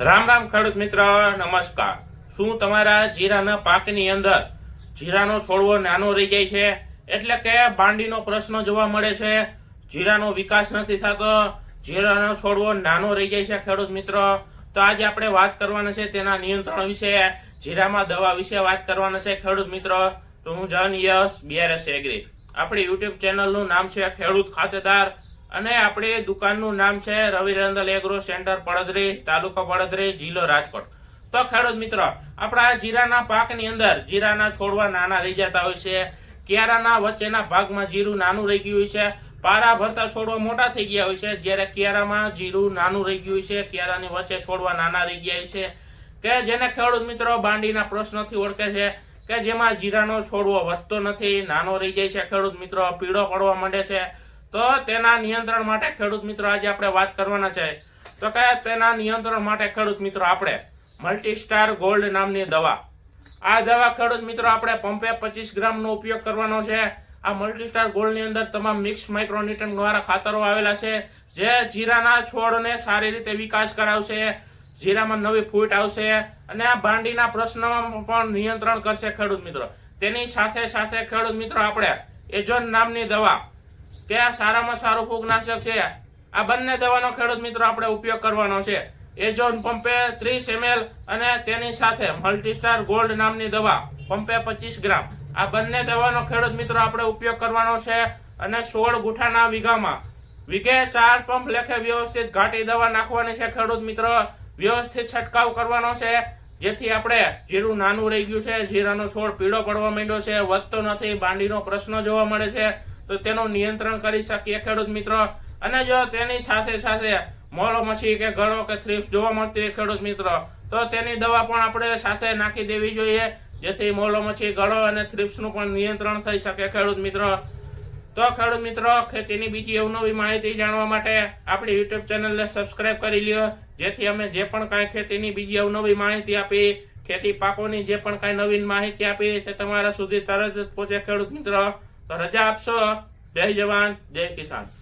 રામ રામ ખેડૂત મિત્ર, નમસ્કાર. શું તમારા જીરાના પાકની અંદર જીરાનો છોડવો નાનો રહી જાય છે? એટલે કે બાંડીનો પ્રશ્ન જોવા મળે છે, જીરાનો વિકાસ નથી થતો, જીરાનો છોડવો નાનો રહી જાય છે ખેડૂત મિત્રો. તો આજે આપણે વાત કરવાના છે તેના નિયંત્રણ વિશે, જીરામાં દવા વિશે વાત કરવાના છે ખેડૂત મિત્રો. તો હું જન યશ બીઆરએસ એગ્રી. આપણી યુટ્યુબ ચેનલનું નામ છે ખેડૂત ખાતેદાર. અને આપણી દુકાનનું નામ છે રવિરંદલ એગ્રો સેન્ટર પડદરી, તાલુકો પડદરી, જિલ્લો રાજકોટ. તો ખેડૂત મિત્રો, આપણા જીરાના પાકની અંદર, જીરાના છોડવા નાના રહી જતા હોય છે. કિયારાના વચ્ચેના ભાગમાં જીરું નાનું રહી ગયું છે. પારા ભરતા છોડવા મોટા થઈ ગયા હોય છે. જ્યારે કિયારામાં જીરું નાનું રહી ગયું છે કિયારાની વચ્ચે છોડવા નાના રહી ગયા છે. કે જેને ખેડૂત મિત્રો બાંડીના પ્રશ્નથી ઓળખે છે, કે જેમાં જીરાનો છોડવો વધતો નથી, નાનો રહી જાય છે. ખેડૂત મિત્રો, પીળો પડવા માંડે છે. તો તેના નિયંત્રણ માટે ખેડૂત મિત્રો આજે આપણે વાત કરવાના છે. તો કે તેના નિયંત્રણ માટે ખેડૂત મિત્રો આપણે? મલ્ટીસ્ટાર ગોલ્ડ નામની દવા. આ દવા ખેડૂત મિત્રો આપણે પંપે પચીસ ગ્રામનો ઉપયોગ કરવાનો છે. આ મલ્ટીસ્ટાર ગોલ્ડની અંદર તમામ મિક્સ માઇક્રોન્યુટન દ્વારા ખાતરો આવેલા છે, જે જીરાના છોડને સારી રીતે વિકાસ કરાવશે, જીરામાં નવી ફૂટ આવશે અને આ ભાંડીના પ્રશ્નમાં પણ નિયંત્રણ કરશે ખેડૂત મિત્રો. તેની સાથે સાથે ખેડૂત મિત્રો આપણે એજોન નામની દવા કે આ સારામાં સારું ફૂગનાશક છે. આ બંને દવાનો ખેડૂત મિત્રો આપણે ઉપયોગ કરવાનો છે. એજોન પંપે ત્રીસ એમએલ અને તેની સાથે મલ્ટીસ્ટાર ગોલ્ડ નામની દવા, પંપે પચીસ ગ્રામ. આ બંને દવાનો ખેડૂત મિત્રો આપણે ઉપયોગ કરવાનો છે અને સોળ ગુઠાના વીઘામાં. વીઘે ચાર પંપ લેખે વ્યવસ્થિત ઘાટી દવા નાખવાની છે ખેડૂત મિત્રો. વ્યવસ્થિત છંટકાવ કરવાનો છે, જેથી આપણે જીરું નાનું રહી ગયું છે, જીરાનો છોડ પીળો પડવા માંડ્યો છે, વધતો નથી, બાંડીનો પ્રશ્ન જોવા મળે છે. તો તેનું નિયંત્રણ કરી શકીએ ખેડૂત મિત્રો. અને જો તેની સાથે સાથે મોલો મછી કે ગળો કે થ્રીપ્સ જોવા મળતી હોય ખેડૂત મિત્રો, તો તેની દવા પણ આપણે સાથે નાખી દેવી જોઈએ, જેથી મોલો મછી ગળો અને થ્રીપ્સનું પણ નિયંત્રણ થઈ શકે ખેડૂત મિત્રો. તો ખેડૂત મિત્રો, ખેતીની બીજી અવનવી માહિતી જાણવા માટે આપણી યુટ્યુબ ચેનલને સબસ્ક્રાઇબ કરી લ્યો, જેથી અમે જે પણ કાંઈ ખેતીની બીજી અવનવી માહિતી આપી, ખેતી પાકોની જે પણ કાંઈ નવીન માહિતી આપી, તે તમારા સુધી તરત જ પહોંચે ખેડૂત મિત્રો. તો રજા આપશો. જય જવાન જય કિસાન.